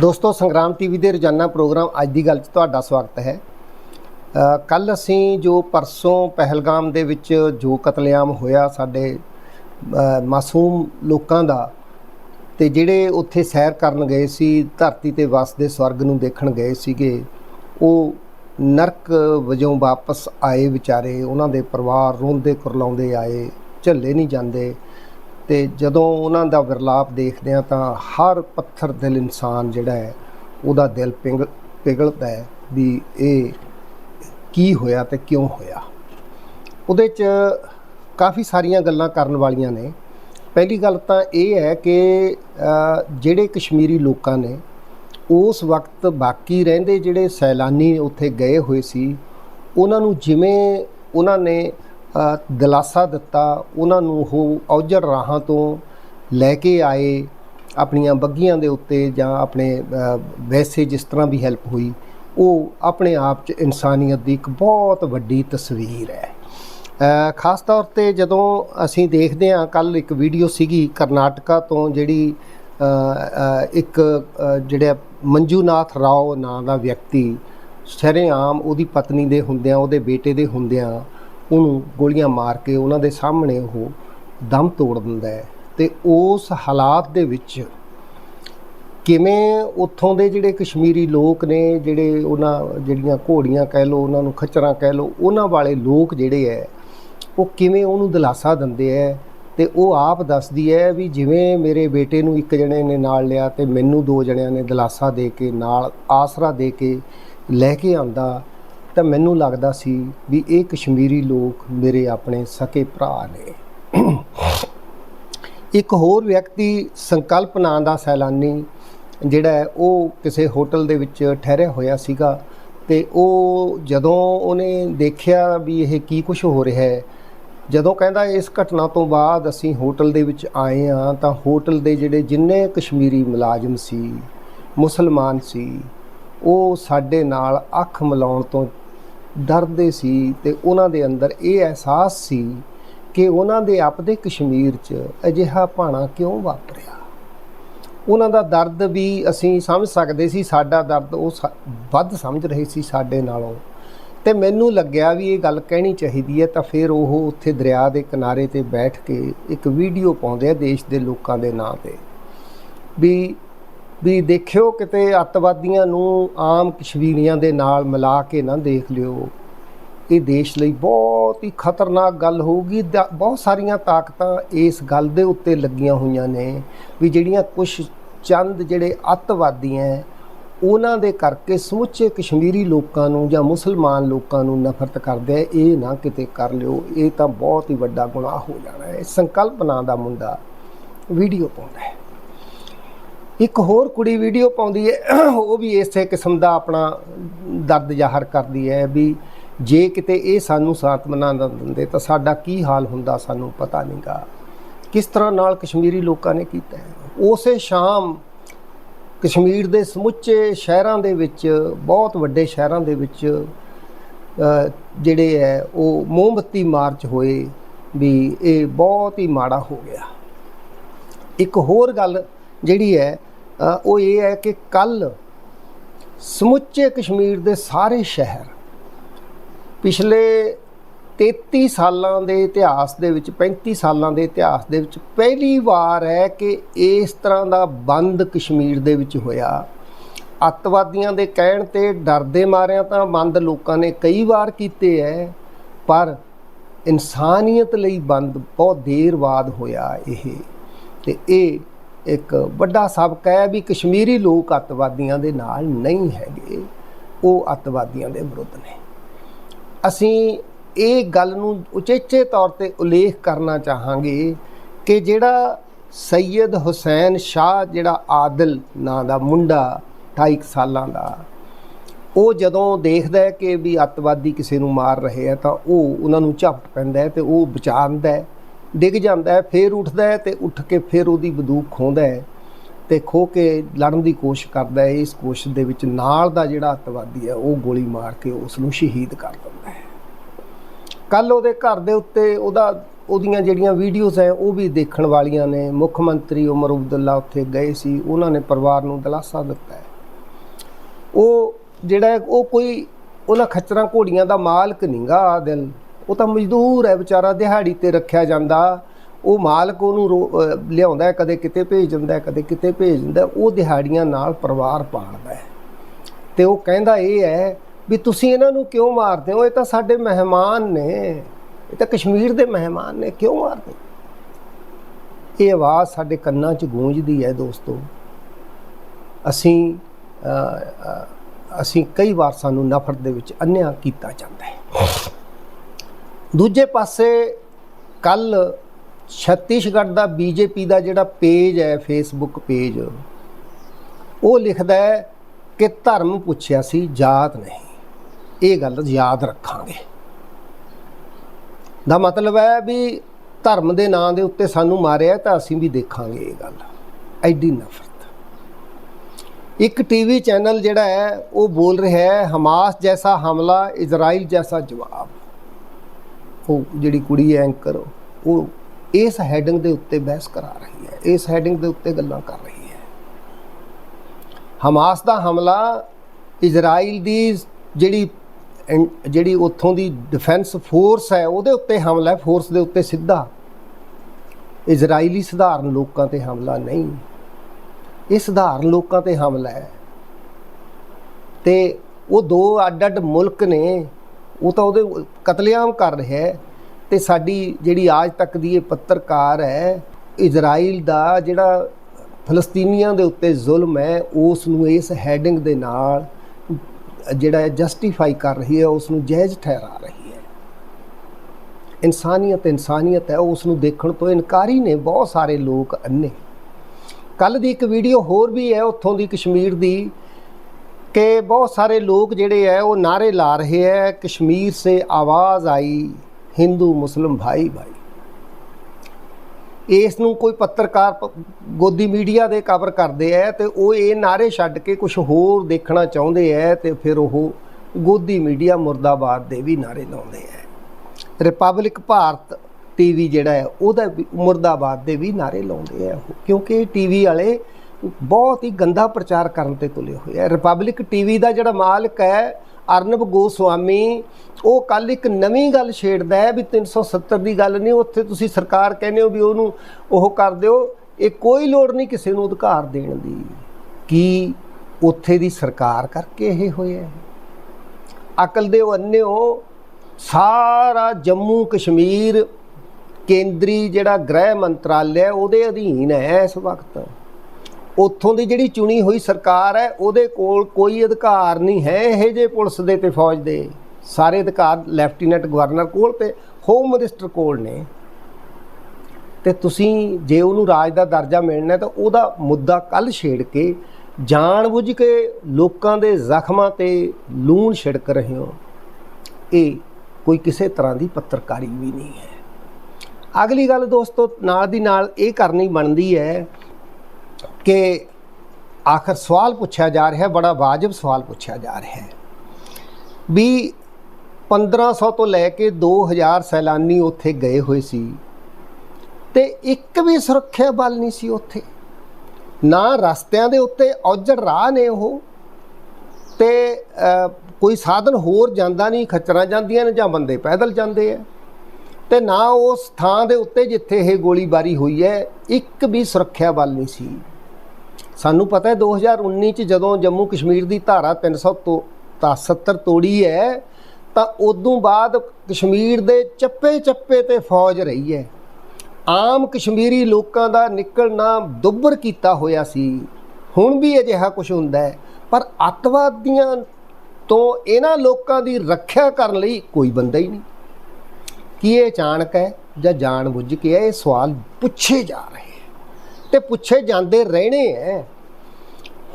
ਦੋਸਤੋ, ਸੰਗਰਾਮ ਟੀਵੀ ਦੇ ਰੋਜ਼ਾਨਾ ਪ੍ਰੋਗਰਾਮ ਅੱਜ ਦੀ ਗੱਲ 'ਚ ਤੁਹਾਡਾ ਸਵਾਗਤ ਹੈ। ਕੱਲ ਅਸੀਂ ਜੋ ਪਰਸੋਂ ਪਹਿਲਗਾਮ ਦੇ ਵਿੱਚ ਜੋ ਕਤਲੇਆਮ ਹੋਇਆ ਸਾਡੇ ਮਾਸੂਮ ਲੋਕਾਂ ਦਾ ਤੇ ਜਿਹੜੇ ਉੱਥੇ ਸੈਰ ਕਰਨ ਗਏ ਸੀ, ਧਰਤੀ ਤੇ ਵਸਦੇ ਸਵਰਗ ਨੂੰ ਦੇਖਣ ਗਏ ਸੀਗੇ, ਉਹ ਨਰਕ ਵਜੋਂ ਵਾਪਸ ਆਏ ਵਿਚਾਰੇ, ਉਹਨਾਂ ਦੇ ਪਰਿਵਾਰ ਰੋਂਦੇ ਕੁਰਲਾਉਂਦੇ ਆਏ, ਝੱਲੇ ਨਹੀਂ ਜਾਂਦੇ। ਤੇ ਜਦੋਂ ਉਹਨਾਂ ਦਾ ਵਿਰਲਾਪ ਦੇਖਦੇ ਆ ਤਾਂ ਹਰ ਪੱਥਰ ਦਿਲ ਇਨਸਾਨ ਜਿਹੜਾ ਹੈ, ਉਹਦਾ ਦਿਲ ਪਿੰਗ, ਪਿਘਲਦਾ ਹੈ ਵੀ ਇਹ ਕੀ ਹੋਇਆ ਤੇ ਕਿਉਂ ਹੋਇਆ। ਉਹਦੇ 'ਚ ਕਾਫੀ ਸਾਰੀਆਂ ਗੱਲਾਂ ਕਰਨ ਵਾਲੀਆਂ ਨੇ। ਪਹਿਲੀ ਗੱਲ ਤਾਂ ਇਹ ਹੈ ਕਿ ਜਿਹੜੇ ਕਸ਼ਮੀਰੀ ਲੋਕਾਂ ਨੇ, ਉਸ ਵਕਤ ਬਾਕੀ ਰਹਿੰਦੇ ਜਿਹੜੇ ਸੈਲਾਨੀ ਉੱਥੇ ਗਏ ਹੋਏ ਸੀ, ਉਹਨਾਂ ਨੂੰ ਜਿਵੇਂ ਉਹਨਾਂ ਨੇ ਦਿਲਾਸਾ ਦਿੱਤਾ ਉਹਨਾਂ ਨੂੰ ਉਹ ਔਜੜ ਰਾਹਾਂ ਤੋਂ ਲੈ ਕੇ ਆਏ ਆਪਣੀਆਂ ਬੱਗੀਆਂ ਦੇ ਉੱਤੇ ਜਾਂ ਆਪਣੇ ਵੈਸੇ ਜਿਸ ਤਰ੍ਹਾਂ ਵੀ ਹੈਲਪ ਹੋਈ ਉਹ ਆਪਣੇ ਆਪ 'ਚ ਇਨਸਾਨੀਅਤ ਦੀ ਇੱਕ ਬਹੁਤ ਵੱਡੀ ਤਸਵੀਰ ਹੈ। ਖਾਸ ਤੌਰ ਤੇ ਜਦੋਂ ਅਸੀਂ ਦੇਖਦੇ ਹਾਂ ਕੱਲ ਇੱਕ ਵੀਡੀਓ ਸੀਗੀ ਕਰਨਾਟਕਾ ਤੋਂ ਜਿਹੜੀ ਇੱਕ ਅ, ਜਿਹੜਾ ਮੰਜੂਨਾਥ ਰਾਓ ਨਾਂ ਦਾ ਵਿਅਕਤੀ ਸ਼ਰੇਆਮ ਉਹਦੀ ਪਤਨੀ ਦੇ ਹੁੰਦਿਆਂ ਉਹਦੇ ਬੇਟੇ ਦੇ ਹੁੰਦਿਆਂ ਉਹਨੂੰ ਗੋਲੀਆਂ ਮਾਰ ਕੇ ਉਹਨਾਂ ਦੇ ਸਾਹਮਣੇ ਉਹ ਦਮ ਤੋੜ ਦਿੰਦਾ ਹੈ। ਤੇ ਉਸ ਹਾਲਾਤ ਦੇ ਵਿੱਚ ਕਿਵੇਂ ਉੱਥੋਂ ਦੇ ਜਿਹੜੇ ਕਸ਼ਮੀਰੀ ਲੋਕ ਨੇ, ਜਿਹੜੇ ਉਹਨਾਂ ਜਿਹੜੀਆਂ ਘੋੜੀਆਂ ਕਹਿ ਲਓ, ਉਹਨਾਂ ਨੂੰ ਖੱਚਰਾਂ ਕਹਿ ਲਓ, ਉਹਨਾਂ ਵਾਲੇ ਲੋਕ ਜਿਹੜੇ ਐ ਉਹ ਕਿਵੇਂ ਉਹਨੂੰ ਦਿਲਾਸਾ ਦਿੰਦੇ ਐ ਤੇ ਉਹ ਆਪ ਦੱਸਦੀ ਹੈ ਵੀ ਜਿਵੇਂ ਮੇਰੇ ਬੇਟੇ ਨੂੰ ਇੱਕ ਜਣੇ ਨੇ ਨਾਲ ਲਿਆ ਤੇ ਮੈਨੂੰ ਦੋ ਜਣਿਆਂ ਨੇ ਦਿਲਾਸਾ ਦੇ ਕੇ, ਨਾਲ ਆਸਰਾ ਦੇ ਕੇ ਲੈ ਕੇ ਆਂਦਾ ਤਾਂ ਮੈਨੂੰ ਲੱਗਦਾ ਸੀ ਵੀ ਇਹ ਕਸ਼ਮੀਰੀ ਲੋਕ ਮੇਰੇ ਆਪਣੇ ਸਕੇ ਭਰਾ ਨੇ। ਇੱਕ ਹੋਰ ਵਿਅਕਤੀ ਸੰਕਲਪ ਨਾਂ ਦਾ ਸੈਲਾਨੀ ਜਿਹੜਾ ਉਹ ਕਿਸੇ ਹੋਟਲ ਦੇ ਵਿੱਚ ਠਹਿਰਿਆ ਹੋਇਆ ਸੀਗਾ ਤੇ ਉਹ ਜਦੋਂ ਉਹਨੇ ਦੇਖਿਆ ਵੀ ਇਹ ਕੀ ਕੁਝ ਹੋ ਰਿਹਾ ਹੈ, ਜਦੋਂ ਕਹਿੰਦਾ ਇਸ ਘਟਨਾ ਤੋਂ ਬਾਅਦ ਅਸੀਂ ਹੋਟਲ ਦੇ ਵਿੱਚ ਆਏ ਆ ਤਾਂ ਹੋਟਲ ਦੇ ਜਿਹੜੇ ਜਿੰਨੇ ਕਸ਼ਮੀਰੀ ਮੁਲਾਜ਼ਮ ਸੀ, ਮੁਸਲਮਾਨ ਸੀ ਉਹ ਸਾਡੇ ਨਾਲ ਅੱਖ ਮਿਲਾਉਣ ਤੋਂ ਡਰਦੇ ਸੀ ਤੇ ਉਹਨਾਂ ਦੇ ਅੰਦਰ ਇਹ ਅਹਿਸਾਸ ਸੀ ਕਿ ਉਹਨਾਂ ਦੇ ਆਪਦੇ ਕਸ਼ਮੀਰ 'ਚ ਅਜਿਹਾ ਭਾਣਾ ਕਿਉਂ ਵਾਪਰਿਆ? ਉਹਨਾਂ ਦਾ ਦਰਦ ਵੀ ਅਸੀਂ ਸਮਝ ਸਕਦੇ ਸੀ, ਸਾਡਾ ਦਰਦ ਉਹ ਸ- ਵੱਧ ਸਮਝ ਰਹੇ ਸੀ ਸਾਡੇ ਨਾਲੋਂ। ਤੇ ਮੈਨੂੰ ਲੱਗਿਆ ਵੀ ਇਹ ਗੱਲ ਕਹਿਣੀ ਚਾਹੀਦੀ ਹੈ, ਤਾਂ ਫਿਰ ਉਹ ਉੱਥੇ ਦਰਿਆ ਦੇ ਕਿਨਾਰੇ ਤੇ ਬੈਠ ਕੇ ਇੱਕ ਵੀਡੀਓ ਪਾਉਂਦੇ ਆ ਦੇਸ਼ ਦੇ ਲੋਕਾਂ ਦੇ ਨਾਂ ਤੇ। ਵੀ ਵੀ ਦੇਖਿਓ ਕਿਤੇ ਅੱਤਵਾਦੀਆਂ ਨੂੰ ਆਮ ਕਸ਼ਮੀਰੀਆਂ ਦੇ ਨਾਲ ਮਿਲਾ ਕੇ ਨਾ ਦੇਖ ਲਿਓ। ਇਹ ਦੇਸ਼ ਲਈ ਬਹੁਤ ਹੀ ਖਤਰਨਾਕ ਗੱਲ ਹੋਊਗੀ। ਦ- ਬਹੁਤ ਸਾਰੀਆਂ ਤਾਕਤਾਂ ਇਸ ਗੱਲ ਦੇ ਉੱਤੇ ਲੱਗੀਆਂ ਹੋਈਆਂ ਨੇ ਵੀ ਜਿਹੜੀਆਂ ਕੁਝ ਚੰਦ ਜਿਹੜੇ ਅੱਤਵਾਦੀ ਹੈ ਉਹਨਾਂ ਦੇ ਕਰਕੇ ਸਮੁੱਚੇ ਕਸ਼ਮੀਰੀ ਲੋਕਾਂ ਨੂੰ ਜਾਂ ਮੁਸਲਮਾਨ ਲੋਕਾਂ ਨੂੰ ਨਫ਼ਰਤ ਕਰਦੇ ਆ ਇਹ ਨਾ ਕਿਤੇ ਕਰ ਲਿਓ। ਇਹ ਤਾਂ ਬਹੁਤ ਹੀ ਵੱਡਾ ਗੁਨਾਹ ਹੋ ਜਾਣਾ ਹੈ ਸੰਕਲਪ ਨਾਂ ਦਾ ਮੁੰਡਾ ਵੀਡੀਓ ਪਾਉਂਦਾ ਹੈ ਇੱਕ ਹੋਰ ਕੁੜੀ ਵੀਡੀਓ ਪਾਉਂਦੀ ਹੈ, ਉਹ ਵੀ ਇਸੇ ਕਿਸਮ ਦਾ ਆਪਣਾ ਦਰਦ ਜ਼ਾਹਰ ਕਰਦੀ ਹੈ ਵੀ ਜੇ ਕਿਤੇ ਇਹ ਸਾਨੂੰ ਸਾਥਮਨਾ ਨਾ ਦਿੰਦੇ ਤਾਂ ਸਾਡਾ ਕੀ ਹਾਲ ਹੁੰਦਾ ਸਾਨੂੰ ਪਤਾ ਨਹੀਂਗਾ। ਕਿਸ ਤਰ੍ਹਾਂ ਨਾਲ ਕਸ਼ਮੀਰੀ ਲੋਕਾਂ ਨੇ ਕੀਤਾ ਉਸੇ ਸ਼ਾਮ ਕਸ਼ਮੀਰ ਦੇ ਸਮੁੱਚੇ ਸ਼ਹਿਰਾਂ ਦੇ ਵਿੱਚ, ਬਹੁਤ ਵੱਡੇ ਸ਼ਹਿਰਾਂ ਦੇ ਵਿੱਚ ਜਿਹੜੇ ਹੈ, ਉਹ ਮੋਮਬੱਤੀ ਮਾਰਚ ਹੋਏ ਵੀ ਇਹ ਬਹੁਤ ਹੀ ਮਾੜਾ ਹੋ ਗਿਆ। ਇੱਕ ਹੋਰ ਗੱਲ ਜਿਹੜੀ ਹੈ ਉਹ ਇਹ ਹੈ ਕਿ ਕੱਲ ਸਮੁੱਚੇ ਕਸ਼ਮੀਰ ਦੇ ਸਾਰੇ ਸ਼ਹਿਰ ਪਿਛਲੇ 33 ਸਾਲਾਂ ਦੇ ਇਤਿਹਾਸ ਦੇ ਵਿੱਚ 35 ਸਾਲਾਂ ਦੇ ਇਤਿਹਾਸ ਦੇ ਵਿੱਚ ਪਹਿਲੀ ਵਾਰ ਹੈ ਕਿ ਇਸ ਤਰ੍ਹਾਂ ਦਾ ਬੰਦ ਕਸ਼ਮੀਰ ਦੇ ਵਿੱਚ ਹੋਇਆ। ਅੱਤਵਾਦੀਆਂ ਦੇ ਕਹਿਣ ਤੇ ਡਰਦੇ ਮਾਰਿਆਂ ਤਾਂ ਬੰਦ ਲੋਕਾਂ ਨੇ ਕਈ ਵਾਰ ਕੀਤੇ ਐ, ਪਰ ਇਨਸਾਨੀਅਤ ਲਈ ਬੰਦ ਬਹੁਤ ਦੇਰ ਬਾਅਦ ਹੋਇਆ ਇਹ। ਤੇ ਇਹ ਇੱਕ ਵੱਡਾ ਸਬਕ ਹੈ ਵੀ ਕਸ਼ਮੀਰੀ ਲੋਕ ਅੱਤਵਾਦੀਆਂ ਦੇ ਨਾਲ ਨਹੀਂ ਹੈਗੇ। ਉਹ ਅੱਤਵਾਦੀਆਂ ਦੇ ਵਿਰੁੱਧ ਨੇ। ਅਸੀਂ ਇਹ ਗੱਲ ਨੂੰ ਉਚੇਚੇ ਤੌਰ ਤੇ ਉਲੇਖ ਕਰਨਾ ਚਾਹਾਂਗੇ ਕਿ ਜਿਹੜਾ ਸੈਯਦ ਹੁਸੈਨ ਸ਼ਾਹ, ਜਿਹੜਾ ਆਦਲ ਨਾਂ ਦਾ ਮੁੰਡਾ 28 ਕੁ ਸਾਲਾਂ ਦਾ, ਉਹ ਜਦੋਂ ਦੇਖਦਾ ਹੈ ਕਿ ਵੀ ਅੱਤਵਾਦੀ ਕਿਸੇ ਨੂੰ ਮਾਰ ਰਹੇ ਆ ਤਾਂ ਉਹ ਉਹਨਾਂ ਨੂੰ ਝਪਟ ਪੈਂਦਾ ਹੈ ਤੇ ਉਹ ਬਚਾਉਂਦਾ ਹੈ ਡਿੱਗ ਜਾਂਦਾ ਹੈ, ਫੇਰ ਉੱਠਦਾ ਹੈ ਤੇ ਉੱਠ ਕੇ ਫੇਰ ਉਹਦੀ ਬੰਦੂਕ ਖੋਹਦਾ ਹੈ ਤੇ ਖੋ ਕੇ ਲੜਨ ਦੀ ਕੋਸ਼ਿਸ਼ ਕਰਦਾ ਹੈ। ਇਸ ਕੋਸ਼ਿਸ਼ ਦੇ ਵਿੱਚ ਨਾਲ ਦਾ ਜਿਹੜਾ ਅੱਤਵਾਦੀ ਹੈ, ਉਹ ਗੋਲੀ ਮਾਰ ਕੇ ਉਸ ਨੂੰ ਸ਼ਹੀਦ ਕਰ ਦਿੰਦਾ ਹੈ। ਕੱਲ ਉਹਦੇ ਘਰ ਦੇ ਉੱਤੇ ਉਹਦਾ, ਉਹਦੀਆਂ ਜਿਹੜੀਆਂ ਵੀਡੀਓਜ਼ ਹੈ, ਉਹ ਵੀ ਦੇਖਣ ਵਾਲੀਆਂ ਨੇ। ਮੁੱਖ ਮੰਤਰੀ ਉਮਰ ਅਬਦੁੱਲਾ ਉੱਥੇ ਗਏ ਸੀ, ਉਹਨਾਂ ਨੇ ਪਰਿਵਾਰ ਨੂੰ ਦਿਲਾਸਾ ਦਿੱਤਾ ਹੈ। ਉਹ ਜਿਹੜਾ ਉਹ ਕੋਈ, ਉਹਨਾਂ ਖੱਚਰਾਂ ਘੋੜੀਆਂ ਦਾ ਮਾਲਕ ਨਹੀਂਗਾ ਆਦਿਲ ਉਹ ਤਾਂ ਮਜ਼ਦੂਰ ਹੈ, ਵਿਚਾਰਾ ਦਿਹਾੜੀ ਤੇ ਰੱਖਿਆ ਜਾਂਦਾ। ਉਹ ਮਾਲਕ ਉਹਨੂੰ ਰੋ- ਲਿਆਉਂਦਾ ਕਦੇ ਕਿਤੇ ਭੇਜ ਦਿੰਦਾ ਕਦੇ ਕਿਤੇ ਭੇਜ ਦਿੰਦਾ ਉਹ ਦਿਹਾੜੀਆਂ ਨਾਲ ਪਰਿਵਾਰ ਪਾਲਦਾ ਹੈ। ਤੇ ਉਹ ਕਹਿੰਦਾ ਇਹ ਹੈ ਵੀ ਤੁਸੀਂ ਇਹਨਾਂ ਨੂੰ ਕਿਉਂ ਮਾਰਦੇ ਹੋ? ਇਹ ਤਾਂ ਸਾਡੇ ਮਹਿਮਾਨ ਨੇ। ਇਹ ਤਾਂ ਕਸ਼ਮੀਰ ਦੇ ਮਹਿਮਾਨ ਨੇ। ਕਿਉਂ ਮਾਰਦੇ? ਇਹ ਆਵਾਜ਼ ਸਾਡੇ ਕੰਨਾਂ 'ਚ ਗੂੰਜਦੀ ਹੈ ਦੋਸਤੋ। ਅਸੀਂ ਅਸੀਂ ਕਈ ਵਾਰ ਸਾਨੂੰ ਨਫ਼ਰਤ ਦੇ ਵਿੱਚ ਅੰਨ੍ਹਿਆ ਕੀਤਾ ਜਾਂਦਾ ਹੈ। ਦੂਜੇ ਪਾਸੇ ਕੱਲ ਛੱਤੀਸਗੜ੍ਹ ਦਾ ਬੀਜੇਪੀ ਦਾ ਜਿਹੜਾ ਪੇਜ ਹੈ ਫੇਸਬੁੱਕ ਪੇਜ, ਉਹ ਲਿਖਦਾ ਹੈ ਕਿ ਧਰਮ ਪੁੱਛਿਆ ਸੀ, ਜਾਤ ਨਹੀਂ। ਇਹ ਗੱਲ ਯਾਦ ਰੱਖਾਂਗੇ। ਦਾ ਮਤਲਬ ਹੈ ਵੀ ਧਰਮ ਦੇ ਨਾਂ ਦੇ ਉੱਤੇ ਸਾਨੂੰ ਮਾਰਿਆ ਤਾਂ ਅਸੀਂ ਵੀ ਦੇਖਾਂਗੇ ਇਹ ਗੱਲ। ਐਡੀ ਨਫ਼ਰਤ। ਇੱਕ ਟੀਵੀ ਚੈਨਲ ਜਿਹੜਾ ਹੈ, ਉਹ ਬੋਲ ਰਿਹਾ ਹੈ, ਹਮਾਸ ਜੈਸਾ ਹਮਲਾ, ਇਜ਼ਰਾਈਲ ਜੈਸਾ ਜਵਾਬ। ਉਹ ਜਿਹੜੀ ਕੁੜੀ ਹੈ ਐਂਕਰ ਉਹ ਇਸ ਹੈਡਿੰਗ ਦੇ ਉੱਤੇ ਬਹਿਸ ਕਰਾ ਰਹੀ ਹੈ, ਇਸ ਹੈਡਿੰਗ ਦੇ ਉੱਤੇ ਗੱਲਾਂ ਕਰ ਰਹੀ ਹੈ। ਹਮਾਸ ਦਾ ਹਮਲਾ ਇਜ਼ਰਾਈਲ ਦੀ ਜਿਹੜੀ ਜਿਹੜੀ ਉੱਥੋਂ ਦੀ ਡਿਫੈਂਸ ਫੋਰਸ ਹੈ, ਉਹਦੇ ਉੱਤੇ ਹਮਲਾ ਹੈ ਫੋਰਸ ਦੇ ਉੱਤੇ ਸਿੱਧਾ। ਇਜ਼ਰਾਈਲੀ ਸਧਾਰਨ ਲੋਕਾਂ ਤੇ ਹਮਲਾ ਨਹੀਂ। ਇਹ ਸਧਾਰਨ ਲੋਕਾਂ ਤੇ ਹਮਲਾ ਹੈ। ਤੇ ਉਹ ਦੋ ਅੱਡ-ਅੱਡ ਮੁਲਕ ਨੇ ਉਹ ਤਾਂ ਉਹਦੇ ਕਤਲੇਆਮ ਕਰ ਰਿਹਾ ਹੈ ਤੇ ਸਾਡੀ ਜਿਹੜੀ ਆਜ ਤੱਕ ਦੀ ਇਹ ਪੱਤਰਕਾਰ ਹੈ, ਇਜ਼ਰਾਈਲ ਦਾ ਜਿਹੜਾ ਫਲਸਤੀਨੀਆਂ ਦੇ ਉੱਤੇ ਜ਼ੁਲਮ ਹੈ ਉਸ ਨੂੰ ਇਸ ਹੈਡਿੰਗ ਦੇ ਨਾਲ ਜਿਹੜਾ ਜਸਟੀਫਾਈ ਕਰ ਰਹੀ ਹੈ ਉਸ ਨੂੰ ਜਾਇਜ਼ ਠਹਿਰਾ ਰਹੀ ਹੈ। ਇਨਸਾਨੀਅਤ ਇਨਸਾਨੀਅਤ ਹੈ ਉਸ ਨੂੰ ਦੇਖਣ ਤੋਂ ਇਨਕਾਰੀ ਨੇ, ਬਹੁਤ ਸਾਰੇ ਲੋਕ ਅੰਨੇ। ਕੱਲ ਦੀ ਇੱਕ ਵੀਡੀਓ ਹੋਰ ਵੀ ਹੈ, ਉੱਥੋਂ ਦੀ ਕਸ਼ਮੀਰ ਦੀ ਕਿ ਬਹੁਤ ਸਾਰੇ ਲੋਕ ਜਿਹੜੇ ਹੈ ਉਹ ਨਾਰੇ ਲਾ ਰਹੇ ਹੈ ਕਸ਼ਮੀਰ ਸੇ ਆਵਾਜ਼ ਆਈ, ਹਿੰਦੂ ਮੁਸਲਮ ਭਾਈ ਭਾਈ। ਇਸ ਨੂੰ ਕੋਈ ਪੱਤਰਕਾਰ ਗੋਦੀ ਮੀਡੀਆ ਦੇ ਕਵਰ ਕਰਦੇ ਐ ਤੇ ਉਹ ਇਹ ਨਾਰੇ ਛੱਡ ਕੇ ਕੁਝ ਹੋਰ ਦੇਖਣਾ ਚਾਹੁੰਦੇ ਐ ਤੇ ਫਿਰ ਉਹ ਗੋਦੀ ਮੀਡੀਆ ਮੁਰਦਾਬਾਦ ਦੇ ਵੀ ਨਾਰੇ ਲਾਉਂਦੇ ਐ। ਰਿਪਬਲਿਕ ਭਾਰਤ ਟੀਵੀ ਜਿਹੜਾ ਹੈ ਉਹਦਾ ਵੀ ਮੁਰਦਾਬਾਦ ਦੇ ਵੀ ਨਾਰੇ ਲਾਉਂਦੇ ਆ ਉਹ, ਕਿਉਂਕਿ ਟੀਵੀ ਵਾਲੇ ਬਹੁਤ ਹੀ ਗੰਦਾ ਪ੍ਰਚਾਰ ਕਰਨ ਤੇ ਤੁਲੇ ਹੋਏ ਆ। ਰਿਪਬਲਿਕ ਟੀਵੀ ਦਾ ਜਿਹੜਾ ਮਾਲਕ ਹੈ, ਅਰਨਬ ਗੋਸਵਾਮੀ, ਉਹ ਕੱਲ ਇੱਕ ਨਵੀਂ ਗੱਲ ਛੇੜਦਾ ਹੈ ਵੀ 370 ਦੀ ਗੱਲ ਨਹੀਂ, ਉੱਥੇ ਤੁਸੀਂ ਸਰਕਾਰ ਕਹਿੰਦੇ ਹੋ ਵੀ ਉਹਨੂੰ ਉਹ ਕਰ ਦਿਓ। ਇਹ ਕੋਈ ਲੋੜ ਨਹੀਂ ਕਿਸੇ ਨੂੰ ਅਧਿਕਾਰ ਦੇਣ ਦੀ। ਕੀ ਉੱਥੇ ਦੀ ਸਰਕਾਰ ਕਰਕੇ ਇਹ ਹੋਇਆ ਅਕਲ ਦੇ ਉਹ ਅੰਨਿਓ ਸਾਰਾ ਜੰਮੂ ਕਸ਼ਮੀਰ ਕੇਂਦਰੀ ਜਿਹੜਾ ਗ੍ਰਹਿ ਮੰਤਰਾਲੇ ਉਹਦੇ ਅਧੀਨ ਹੈ ਇਸ ਵਕਤ। ਉੱਥੋਂ ਦੀ ਜਿਹੜੀ ਚੁਣੀ ਹੋਈ ਸਰਕਾਰ ਹੈ, ਉਹਦੇ ਕੋਲ ਕੋਈ ਅਧਿਕਾਰ ਨਹੀਂ ਹੈ, ਇਹ ਜੇ ਪੁਲਿਸ ਦੇ ਤੇ ਫੌਜ ਦੇ। ਸਾਰੇ ਅਧਿਕਾਰ ਲੈਫਟੀਨੈਂਟ ਗਵਰਨਰ ਕੋਲ ਤੇ ਹੋਮ ਮਿਨਿਸਟਰ ਕੋਲ ਨੇ। ਤੇ ਤੁਸੀਂ, ਜੇ ਉਹਨੂੰ ਰਾਜ ਦਾ ਦਰਜਾ ਮਿਲਣਾ ਤਾਂ ਉਹਦਾ ਮੁੱਦਾ ਕੱਲ ਛੇੜ ਕੇ ਜਾਣਬੁੱਝ ਕੇ ਲੋਕਾਂ ਦੇ ਜ਼ਖਮਾਂ ਤੇ ਲੂਣ ਛਿੜਕ ਰਹੇ ਹੋ। ਇਹ ਕੋਈ ਕਿਸੇ ਤਰ੍ਹਾਂ ਦੀ ਪੱਤਰਕਾਰੀ ਵੀ ਨਹੀਂ ਹੈ। ਅਗਲੀ ਗੱਲ ਦੋਸਤੋ, ਨਾਲ ਦੀ ਨਾਲ ਇਹ ਕਰਨੀ ਬਣਦੀ ਹੈ ਕਿ ਆਖਰ ਸਵਾਲ ਪੁੱਛਿਆ ਜਾ ਰਿਹਾ ਹੈ ਬੜਾ ਵਾਜਬ ਸਵਾਲ ਪੁੱਛਿਆ ਜਾ ਰਿਹਾ ਹੈ। ਵੀ 1500 ਤੋਂ ਲੈ ਕੇ 2000 ਸੈਲਾਨੀ ਉੱਥੇ ਗਏ ਹੋਏ ਸੀ ਤੇ ਇੱਕ ਵੀ ਸੁਰੱਖਿਆ ਬਲ ਨਹੀਂ ਸੀ ਉੱਥੇ। ਨਾ ਰਸਤਿਆਂ ਦੇ ਉੱਤੇ ਔਜੜ ਰਾਹ ਨੇ ਉਹ ਤੇ ਕੋਈ ਸਾਧਨ ਹੋਰ ਜਾਂਦਾ ਨਹੀਂ, ਖੱਚਰਾਂ ਜਾਂਦੀਆਂ ਨੇ ਜਾਂ ਬੰਦੇ ਪੈਦਲ ਜਾਂਦੇ ਆ। ਤੇ ਨਾ ਉਸ ਥਾਂ ਦੇ ਉੱਤੇ ਜਿੱਥੇ ਇਹ ਗੋਲੀਬਾਰੀ ਹੋਈ ਹੈ, ਇੱਕ ਵੀ ਸੁਰੱਖਿਆ ਬਲ ਨਹੀਂ ਸੀ। ਸਾਨੂੰ ਪਤਾ ਹੈ 2019 ਚ ਜਦੋਂ ਜੰਮੂ ਕਸ਼ਮੀਰ ਦੀ ਧਾਰਾ 300 ਤੋਂ, ਤਾਂ 70 ਤੋੜੀ ਹੈ, ਤਾਂ ਉਦੋਂ ਬਾਅਦ ਕਸ਼ਮੀਰ ਦੇ ਚੱਪੇ ਚੱਪੇ ਤੇ ਫੌਜ ਰਹੀ ਹੈ। ਆਮ ਕਸ਼ਮੀਰੀ ਲੋਕਾਂ ਦਾ ਨਿਕਲਣਾ ਦੁੱਬਰ ਕੀਤਾ ਹੋਇਆ ਸੀ। ਹੁਣ ਵੀ ਅਜਿਹਾ ਕੁਝ ਹੁੰਦਾ ਹੈ, ਪਰ ਅੱਤਵਾਦੀਆਂ ਤੋਂ ਇਹਨਾਂ ਲੋਕਾਂ ਦੀ ਰੱਖਿਆ ਕਰਨ ਲਈ ਕੋਈ ਬੰਦਾ ਹੀ ਨਹੀਂ। ਕੀ ਇਹ ਅਚਾਨਕ ਹੈ ਜਾਂ ਜਾਣ ਬੁੱਝ ਕੇ ਹੈ ਇਹ ਸਵਾਲ ਪੁੱਛੇ ਜਾ ਰਹੇ ਹੈ? ਤੇ ਪੁੱਛੇ ਜਾਂਦੇ ਰਹਿਣੇ ਹੈ।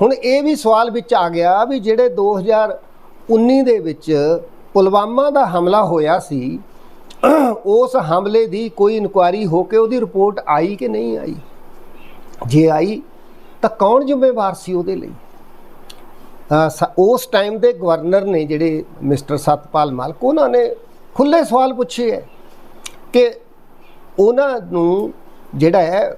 ਹੁਣ ਇਹ ਵੀ ਸਵਾਲ ਵਿੱਚ ਆ ਗਿਆ ਵੀ ਜਿਹੜੇ 2019 ਦੇ ਵਿੱਚ ਪੁਲਵਾਮਾ ਦਾ ਹਮਲਾ ਹੋਇਆ ਸੀ, ਉਸ ਹਮਲੇ ਦੀ ਕੋਈ ਇਨਕੁਆਇਰੀ ਹੋ ਕੇ ਉਹਦੀ ਰਿਪੋਰਟ ਆਈ ਕਿ ਨਹੀਂ ਆਈ? ਜੇ ਆਈ, ਤਾਂ ਕੌਣ ਜ਼ਿੰਮੇਵਾਰ ਸੀ ਉਹਦੇ ਲਈ? ਉਸ ਟਾਈਮ ਦੇ ਗਵਰਨਰ ਨੇ ਜਿਹੜੇ ਮਿਸਟਰ ਸਤਪਾਲ ਮਲਕ, ਉਹਨਾਂ ਨੇ ਖੁੱਲੇ ਸਵਾਲ ਪੁੱਛੇ ਹੈ। ਕਿ ਉਹਨਾਂ ਨੂੰ ਜਿਹੜਾ ਹੈ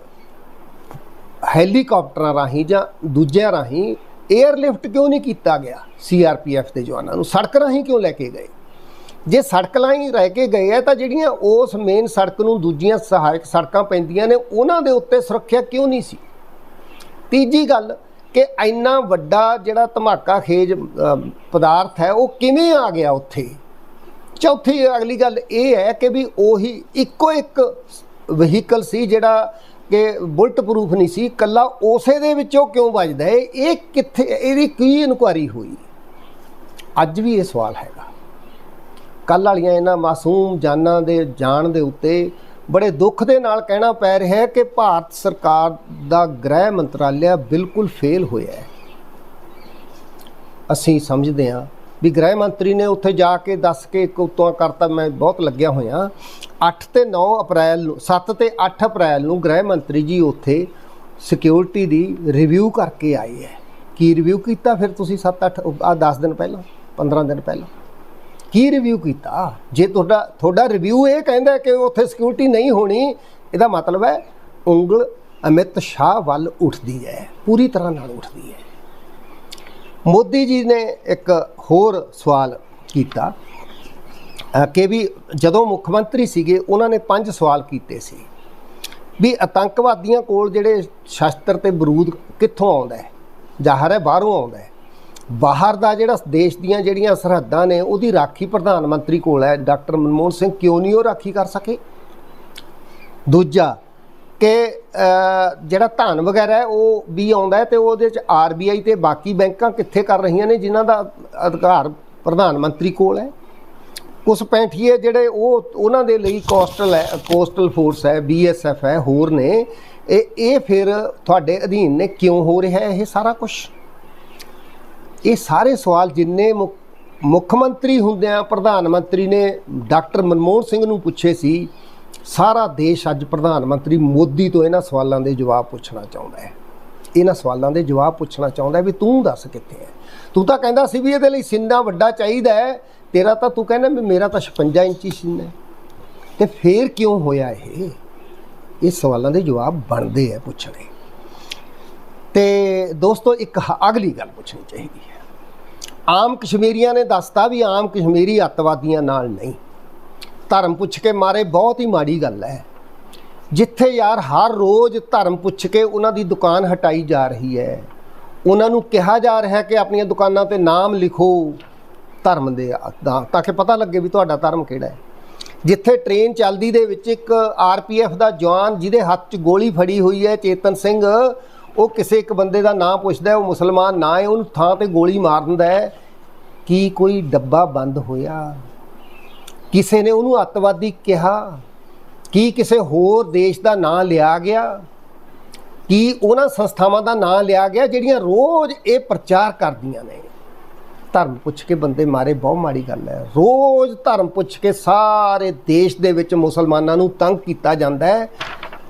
ਹੈਲੀਕਾਪਟਰਾਂ ਰਾਹੀਂ ਜਾਂ ਦੂਜਿਆਂ ਰਾਹੀਂ 에ਅਰਲਿਫਟ ਕਿਉਂ ਨਹੀਂ ਕੀਤਾ ਗਿਆ ਸੀਆਰਪੀਐਫ ਦੇ ਜਵਾਨਾਂ ਨੂੰ? ਸੜਕ ਰਾਹੀਂ ਕਿਉਂ ਲੈ ਕੇ ਗਏ? ਜੇ ਸੜਕ ਲਾਈਨ ਰਹਿ ਕੇ ਗਏ ਆ ਤਾਂ ਜਿਹੜੀਆਂ ਉਸ ਮੇਨ ਸੜਕ ਨੂੰ ਦੂਜੀਆਂ ਸਹਾਇਕ ਸੜਕਾਂ ਪੈਂਦੀਆਂ ਨੇ, ਉਹਨਾਂ ਦੇ ਉੱਤੇ ਸੁਰੱਖਿਆ ਕਿਉਂ ਨਹੀਂ ਸੀ? ਤੀਜੀ ਗੱਲ ਕਿ ਇੰਨਾ ਵੱਡਾ ਜਿਹੜਾ ਧਮਾਕਾ ਖੇਜ ਪਦਾਰਥ ਹੈ, ਉਹ ਕਿਵੇਂ ਆ ਗਿਆ ਉੱਥੇ? ਚੌਥੀ ਅਗਲੀ ਗੱਲ ਇਹ ਹੈ ਕਿ ਵੀ ਉਹੀ ਇੱਕੋ ਇੱਕ ਵਹੀਕਲ ਸੀ ਜਿਹੜਾ ਕਿ ਬੁਲਟ ਪ੍ਰੂਫ ਨਹੀਂ ਸੀ ਕੱਲਾ ਉਸੇ ਦੇ ਵਿੱਚੋਂ ਕਿਉਂ ਵੱਜਦਾ ਹੈ? ਇਹ ਕਿੱਥੇ, ਇਹਦੀ ਕੀ ਇਨਕੁਆਰੀ ਹੋਈ? ਅੱਜ ਵੀ ਇਹ ਸਵਾਲ ਹੈਗਾ। ਕੱਲ ਵਾਲੀਆਂ ਇਹਨਾਂ ਮਾਸੂਮ ਜਾਨਾਂ ਦੇ ਜਾਣ ਦੇ ਉੱਤੇ ਬੜੇ ਦੁੱਖ ਦੇ ਨਾਲ ਕਹਿਣਾ ਪੈ ਰਿਹਾ ਹੈ ਕਿ ਭਾਰਤ ਸਰਕਾਰ ਦਾ ਗ੍ਰਹਿ ਮੰਤਰਾਲਿਆ ਬਿਲਕੁਲ ਫੇਲ ਹੋਇਆ ਹੈ। ਅਸੀਂ ਸਮਝਦੇ ਹਾਂ ਵੀ ਗ੍ਰਹਿ ਮੰਤਰੀ ਨੇ ਉੱਥੇ ਜਾ ਕੇ ਦੱਸ ਕੇ ਇੱਕ ਉਤੋਂ ਕਰਤਾ, ਮੈਂ ਬਹੁਤ ਲੱਗਿਆ ਹੋਇਆ। 8 ਤੇ 9 ਅਪ੍ਰੈਲ ਨੂੰ 7 ਤੇ 8 ਅਪ੍ਰੈਲ ਨੂੰ ਗ੍ਰਹਿ ਮੰਤਰੀ ਜੀ ਉੱਥੇ ਸਿਕਿਉਰਿਟੀ ਦੀ ਰਿਵਿਊ ਕਰਕੇ ਆਏ ਹੈ। ਕੀ ਰਿਵਿਊ ਕੀਤਾ ਫਿਰ ਤੁਸੀਂ 7 8 ਆ 10 ਦਿਨ ਪਹਿਲਾਂ 15 ਦਿਨ ਪਹਿਲਾਂ? ਕੀ ਰਿਵਿਊ ਕੀਤਾ? ਜੇ ਤੁਹਾਡਾ ਤੁਹਾਡਾ ਰਿਵਿਊ ਇਹ ਕਹਿੰਦਾ ਕਿ ਉੱਥੇ ਸਿਕਿਉਰਿਟੀ ਨਹੀਂ ਹੋਣੀ, ਇਹਦਾ ਮਤਲਬ ਹੈ, ਉਂਗਲ ਅਮਿਤ ਸ਼ਾਹ ਵੱਲ ਉੱਠਦੀ ਹੈ, ਪੂਰੀ ਤਰ੍ਹਾਂ ਨਾਲ ਉੱਠਦੀ ਹੈ। ਮੋਦੀ ਜੀ ਨੇ ਇੱਕ ਹੋਰ ਸਵਾਲ ਕੀਤਾ। ਕਿ ਵੀ ਜਦੋਂ ਮੁੱਖ ਮੰਤਰੀ ਸੀਗੇ, ਉਹਨਾਂ ਨੇ ਪੰਜ ਸਵਾਲ ਕੀਤੇ ਸੀ। ਵੀ ਆਤੰਕਵਾਦੀਆਂ ਕੋਲ ਜਿਹੜੇ ਸ਼ਸਤਰ ਤੇ ਬਰੂਦ ਕਿੱਥੋਂ ਆਉਂਦਾ ਹੈ? ਜ਼ਾਹਰ ਹੈ, ਬਾਹਰੋਂ ਆਉਂਦਾ ਹੈ। ਬਾਹਰ ਦਾ ਜਿਹੜਾ ਦੇਸ਼ ਦੀਆਂ ਜਿਹੜੀਆਂ ਸਰਹੱਦਾਂ ਨੇ, ਉਹਦੀ ਰਾਖੀ ਪ੍ਰਧਾਨ ਮੰਤਰੀ ਕੋਲ ਹੈ। ਡਾਕਟਰ ਮਨਮੋਹਨ ਸਿੰਘ ਕਿਉਂ ਨਹੀਂ ਉਹ ਰਾਖੀ ਕਰ ਸਕੇ? ਦੂਜਾ ਕਿ ਜਿਹੜਾ ਧਨ ਵਗੈਰਾ ਹੈ, ਉਹ ਵੀ ਆਉਂਦਾ ਹੈ ਤੇ ਉਹਦੇ ਚ ਆਰਬੀਆਈ ਤੇ ਬਾਕੀ ਬੈਂਕਾਂ ਕਿੱਥੇ ਕਰ ਰਹੀਆਂ ਨੇ, ਜਿਨ੍ਹਾਂ ਦਾ ਅਧਿਕਾਰ ਪ੍ਰਧਾਨ ਮੰਤਰੀ ਕੋਲ ਹੈ। ਕੁਝ ਪੈਂਠੀਏ ਜਿਹੜੇ ਉਹ, ਉਹਨਾਂ ਦੇ ਲਈ ਕੋਸਟਲ ਹੈ, ਕੋਸਟਲ ਫੋਰਸ ਹੈ ਬੀਐਸਐਫ ਹੈ, ਹੋਰ ਨੇ। ਇਹ ਇਹ ਫਿਰ ਤੁਹਾਡੇ ਅਧੀਨ ਨੇ, ਕਿਉਂ ਹੋ ਰਿਹਾ ਇਹ ਸਾਰਾ ਕੁਝ ਇਹ ਸਾਰੇ ਸਵਾਲ ਜਿੰਨੇ ਮੁੱਖ- ਮੁੱਖ ਮੰਤਰੀ ਹੁੰਦਿਆਂ ਪ੍ਰਧਾਨ ਮੰਤਰੀ ਨੇ ਡਾਕਟਰ ਮਨਮੋਹਨ ਸਿੰਘ ਨੂੰ ਪੁੱਛੇ ਸੀ ਸਾਰਾ ਦੇਸ਼ ਅੱਜ ਪ੍ਰਧਾਨ ਮੰਤਰੀ ਮੋਦੀ ਤੋਂ ਇਹਨਾਂ ਸਵਾਲਾਂ ਦੇ ਜਵਾਬ ਪੁੱਛਣਾ ਚਾਹੁੰਦਾ ਹੈ। ਇਹਨਾਂ ਸਵਾਲਾਂ ਦੇ ਜਵਾਬ ਪੁੱਛਣਾ ਚਾਹੁੰਦਾ ਵੀ ਤੂੰ ਦੱਸ ਕਿੱਥੇ ਹੈ? ਤੂੰ ਤਾਂ ਕਹਿੰਦਾ ਸੀ ਵੀ ਇਹਦੇ ਲਈ ਸਿੰਨਾ ਵੱਡਾ ਚਾਹੀਦਾ ਹੈ। ਤੇਰਾ ਤਾਂ ਤੂੰ ਕਹਿੰਦਾ ਵੀ ਮੇਰਾ ਤਾਂ 56 ਇੰਚੀ ਸਿੰਨਾ ਹੈ। ਤੇ ਫੇਰ ਕਿਉਂ ਹੋਇਆ ਇਹ? ਇਹ ਸਵਾਲਾਂ ਦੇ ਜਵਾਬ ਬਣਦੇ ਆ ਪੁੱਛਣੇ। ਤੇ ਦੋਸਤੋ, ਇੱਕ ਅਗਲੀ ਗੱਲ ਪੁੱਛਣੀ ਚਾਹੀਦੀ ਹੈ। ਆਮ ਕਸ਼ਮੀਰੀਆਂ ਨੇ ਦੱਸਤਾ ਵੀ ਆਮ ਕਸ਼ਮੀਰੀ ਅੱਤਵਾਦੀਆਂ ਨਾਲ ਨਹੀਂ। ਧਰਮ ਪੁੱਛ ਕੇ ਮਾਰੇ, ਬਹੁਤ ਹੀ ਮਾੜੀ ਗੱਲ ਹੈ। ਜਿੱਥੇ ਯਾਰ ਹਰ ਰੋਜ਼ ਧਰਮ ਪੁੱਛ ਕੇ ਉਹਨਾਂ ਦੀ ਦੁਕਾਨ ਹਟਾਈ ਜਾ ਰਹੀ ਹੈ। ਉਹਨਾਂ ਨੂੰ ਕਿਹਾ ਜਾ ਰਿਹਾ ਹੈ ਕਿ ਆਪਣੀਆਂ ਦੁਕਾਨਾਂ ਤੇ ਨਾਮ ਲਿਖੋ ਧਰਮ ਦੇ ਦਾ, ਤਾਂ ਕਿ ਪਤਾ ਲੱਗੇ ਵੀ ਤੁਹਾਡਾ ਧਰਮ ਕਿਹੜਾ ਹੈ। ਜਿੱਥੇ ਟ੍ਰੇਨ ਚੱਲਦੀ ਦੇ ਵਿੱਚ ਇੱਕ ਆਰਪੀਐਫ ਦਾ ਜਵਾਨ ਜਿਹਦੇ ਹੱਥ 'ਚ ਗੋਲੀ ਫੜੀ ਹੋਈ ਹੈ, ਚੇਤਨ ਸਿੰਘ, ਉਹ ਕਿਸੇ ਇੱਕ ਬੰਦੇ ਦਾ ਨਾਂ ਪੁੱਛਦਾ ਉਹ ਮੁਸਲਮਾਨ ਨਾ ਹੈ, ਉਹਨੂੰ ਥਾਂ ਤੇ ਗੋਲੀ ਮਾਰ ਦਿੰਦਾ ਹੈ। ਕੀ ਕੋਈ ਡੱਬਾ ਬੰਦ ਹੋਇਆ? ਕਿਸੇ ਨੇ ਉਹਨੂੰ ਅੱਤਵਾਦੀ ਕਿਹਾ? ਕੀ ਕਿਸੇ ਹੋਰ ਦੇਸ਼ ਦਾ ਨਾਂ ਲਿਆ ਗਿਆ? ਕੀ ਉਹਨਾਂ ਸੰਸਥਾਵਾਂ ਦਾ ਨਾਂ ਲਿਆ ਗਿਆ ਜਿਹੜੀਆਂ ਰੋਜ਼ ਇਹ ਪ੍ਰਚਾਰ ਕਰਦੀਆਂ ਨੇ? ਧਰਮ ਪੁੱਛ ਕੇ ਬੰਦੇ ਮਾਰੇ, ਬਹੁਤ ਮਾੜੀ ਗੱਲ ਹੈ। ਰੋਜ਼ ਧਰਮ ਪੁੱਛ ਕੇ ਸਾਰੇ ਦੇਸ਼ ਦੇ ਵਿੱਚ ਮੁਸਲਮਾਨਾਂ ਨੂੰ ਤੰਗ ਕੀਤਾ ਜਾਂਦਾ ਹੈ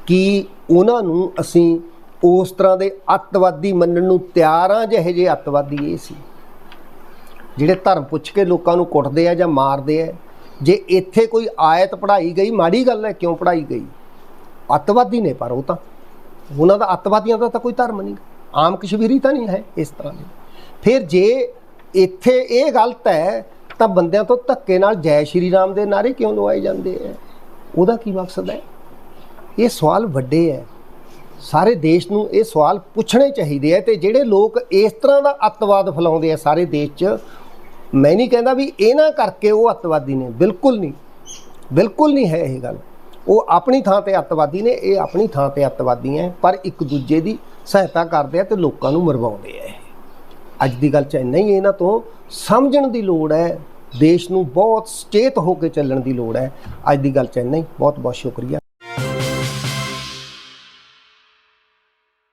ਕਿ ਉਹਨਾਂ ਨੂੰ ਅਸੀਂ ਉਸ ਤਰ੍ਹਾਂ ਦੇ ਅੱਤਵਾਦੀ ਮੰਨਣ ਨੂੰ ਤਿਆਰ ਆ ਜਿਹੇ ਜਿਹੇ ਅੱਤਵਾਦੀ ਇਹ ਸੀ। ਜਿਹੜੇ ਧਰਮ ਪੁੱਛ ਕੇ ਲੋਕਾਂ ਨੂੰ ਕੁੱਟਦੇ ਆ ਜਾਂ ਮਾਰਦੇ ਆ ਜੇ ਇੱਥੇ ਕੋਈ ਆਇਤ ਪੜਾਈ ਗਈ, ਮਾੜੀ ਗੱਲ ਹੈ, ਕਿਉਂ ਪੜਾਈ ਗਈ? ਅੱਤਵਾਦੀ ਨੇ ਪਰ ਉਹ ਤਾਂ। ਉਹਨਾਂ ਦਾ ਅੱਤਵਾਦੀਆਂ ਦਾ ਤਾਂ ਕੋਈ ਧਰਮ ਨਹੀਂ। ਆਮ ਕਸ਼ਮੀਰੀ ਤਾਂ ਨਹੀਂ ਹੈ ਇਸ ਤਰ੍ਹਾਂ ਦੀ। ਫਿਰ ਜੇ ਇੱਥੇ ਇਹ ਗਲਤ ਹੈ, ਤਾਂ ਬੰਦਿਆਂ ਤੋਂ ਧੱਕੇ ਨਾਲ ਜੈ ਸ਼੍ਰੀ ਰਾਮ ਦੇ ਨਾਰੇ ਕਿਉਂ ਲਵਾਏ ਜਾਂਦੇ ਆ ਉਹਦਾ ਕੀ ਮਕਸਦ ਹੈ? ਇਹ ਸਵਾਲ ਵੱਡੇ ਹੈ ਸਾਰੇ ਦੇਸ਼ ਨੂੰ ਇਹ ਸਵਾਲ ਪੁੱਛਣੇ ਚਾਹੀਦੇ ਆ ਤੇ ਜਿਹੜੇ ਲੋਕ ਇਸ ਤਰ੍ਹਾਂ ਦਾ ਅੱਤਵਾਦ ਫੈਲਾਉਂਦੇ ਆ ਸਾਰੇ ਦੇਸ਼ 'ਚ ਮੈਂ ਨਹੀਂ ਕਹਿੰਦਾ ਵੀ ਇਹਨਾਂ ਕਰਕੇ ਉਹ ਅੱਤਵਾਦੀ ਨੇ, ਬਿਲਕੁਲ ਨਹੀਂ। ਬਿਲਕੁਲ ਨਹੀਂ ਹੈ ਇਹ ਗੱਲ। ਉਹ ਆਪਣੀ ਥਾਂ ਤੇ ਅੱਤਵਾਦੀ ਨੇ, ਇਹ ਆਪਣੀ ਥਾਂ ਤੇ ਅੱਤਵਾਦੀ ਹੈ ਪਰ ਇੱਕ ਦੂਜੇ ਦੀ ਸਹਾਇਤਾ ਕਰਦੇ ਆ ਤੇ ਲੋਕਾਂ ਨੂੰ ਮਰਵਾਉਂਦੇ ਆ ਇਹ। ਅੱਜ ਦੀ ਗੱਲ ਚ ਇੰਨਾ ਹੀ ਇਹਨਾਂ ਤੋਂ ਸਮਝਣ ਦੀ ਲੋੜ ਹੈ ਦੇਸ਼ ਨੂੰ ਬਹੁਤ ਸਚੇਤ ਹੋ ਕੇ ਚੱਲਣ ਦੀ ਲੋੜ ਹੈ ਅੱਜ ਦੀ ਗੱਲ ਚ ਇੰਨਾ ਹੀ। ਬਹੁਤ ਬਹੁਤ ਸ਼ੁਕਰੀਆ।